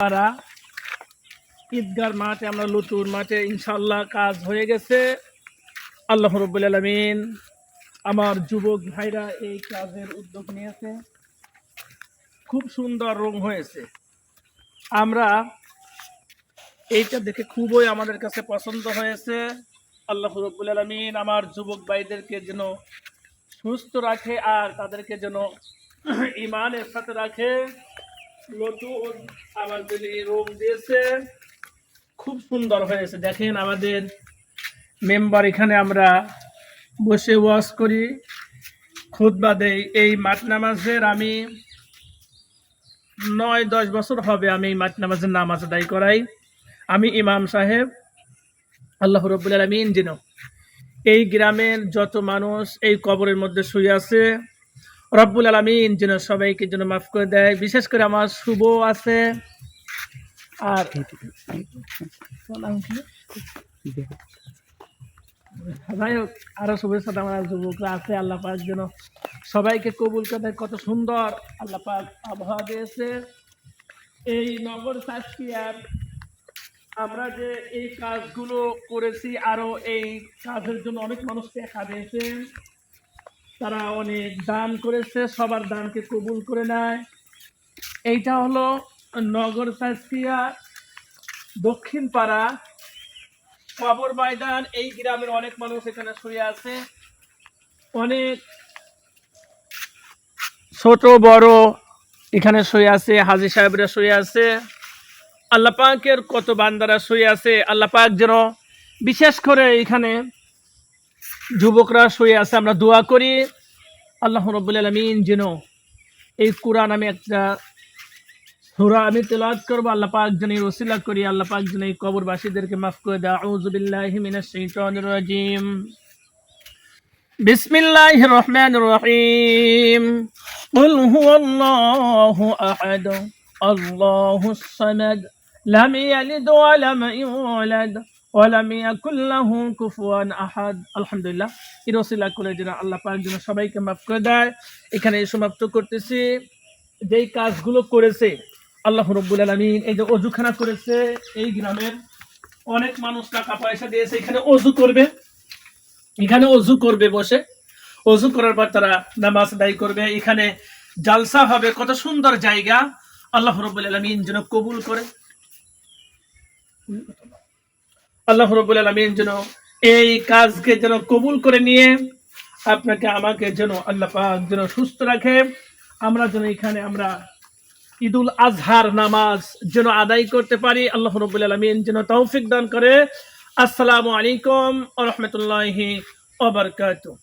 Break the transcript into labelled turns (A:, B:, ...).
A: তারা ঈদগার মাঠে আমরা লুতুর মাঠে ইনশাল্লাহ কাজ হয়ে গেছে। আল্লাহ রব্বুল আলমিন আমার যুবক ভাইরা এই কাজের উদ্যোগ নিয়েছে। খুব সুন্দর রং হয়েছে। আমরা এইটা দেখে খুবই আমাদের কাছে পছন্দ হয়েছে। আল্লাহ রব্বুল আলমিন আমার যুবক ভাইদেরকে যেন সুস্থ রাখে আর তাদেরকে যেন ইমানের সাথে রাখে। নতুন রোগ দিয়েছে, খুব সুন্দর হয়েছে। দেখেন আমাদের মেম্বার এখানে আমরা বসে ওয়াশ করি খুদবা দেই। এই মাঠ নামাজের আমি নয়, দশ বছর হবে আমি এই মাঠ নামাজের নামাজ আদায় করাই। আমি ইমাম সাহেব, আল্লাহ রব্বুল আলমিন যেন এই গ্রামের যত মানুষ এই কবরের মধ্যে শুয়ে আছে রব্বুল আলমিন যেন সবাইকে যেন মাফ করে দেয়। বিশেষ করে আমার শুভ আছে। আর যাই হোক, আরও শুভেচ্ছা আমার যুবকরা আছে। আল্লাহ পাক যেন সবাইকে কবুল করে দেয়। কত সুন্দর। আল্লাহ পাক আবহাওয়া দিয়েছে। এই নগর সাতক্ষীয়ার আমরা যে এই কাজগুলো করেছি, আরও এই কাজের জন্য অনেক মানুষ টাকা দিয়েছে তারা অনেক দান করেছে, সবার দানকে কবুল করে নেয়। এইটা হলো নগর সাতক্ষীয়া দক্ষিণ পাড়া কবর ময়দান। এই গ্রামের অনেক মানুষ এখানে শুয়ে আছে। অনেক ছোট, বড় এখানে শুয়ে আছে, হাজি সাহেবরা শুয়ে আছে। আল্লাপাকের কত বান্দারা শুয়ে আছে আল্লাপাক যেন বিশেষ করে এখানে যুবকরা শুয়ে আছে আমরা দোয়া করি আল্লাহ রব্বুল আলমিন যেন এই কোরআন আমি একটা সুরা আমি তেলাওয়াত করবো আল্লাহ পাক যেন এই ওসিলা করি আল্লাহ পাক যেন এই কবরবাসীদেরকে মাফ করে দেয় আউযু বিল্লাহি মিনাশ শাইতানির রাজিম বিসমিল্লাহির রহমানির রহিম قل هو الله أحد الله الصمد لم يلد ولم يولد আল্লাহ করে এখানে অনেক মানুষ টাকা পয়সা দিয়েছে, এখানে অজু করবে। এখানে অজু করবে বসে। অজু করার পর তারা নামাজ দায়ী করবে। এখানে জালসা হবে, কত সুন্দর জায়গা। আল্লাহ রবুল আলমিন যেন কবুল করে। আল্লাহ রব্বুল আলমিন যেন এই কাজকে যেন কবুল করে নিয়ে আপনাকে আমাকে যেন আল্লাহ পাক যেন সুস্থ রাখে। আমরা যেন এখানে আমরা ঈদুল আজহার নামাজ যেন আদায় করতে পারি। আল্লাহ রব্বুল আলমিন যেন তৌফিক দান করে। আসসালামু আলাইকুম রহমতুল্লাহি ওবরকাতুহ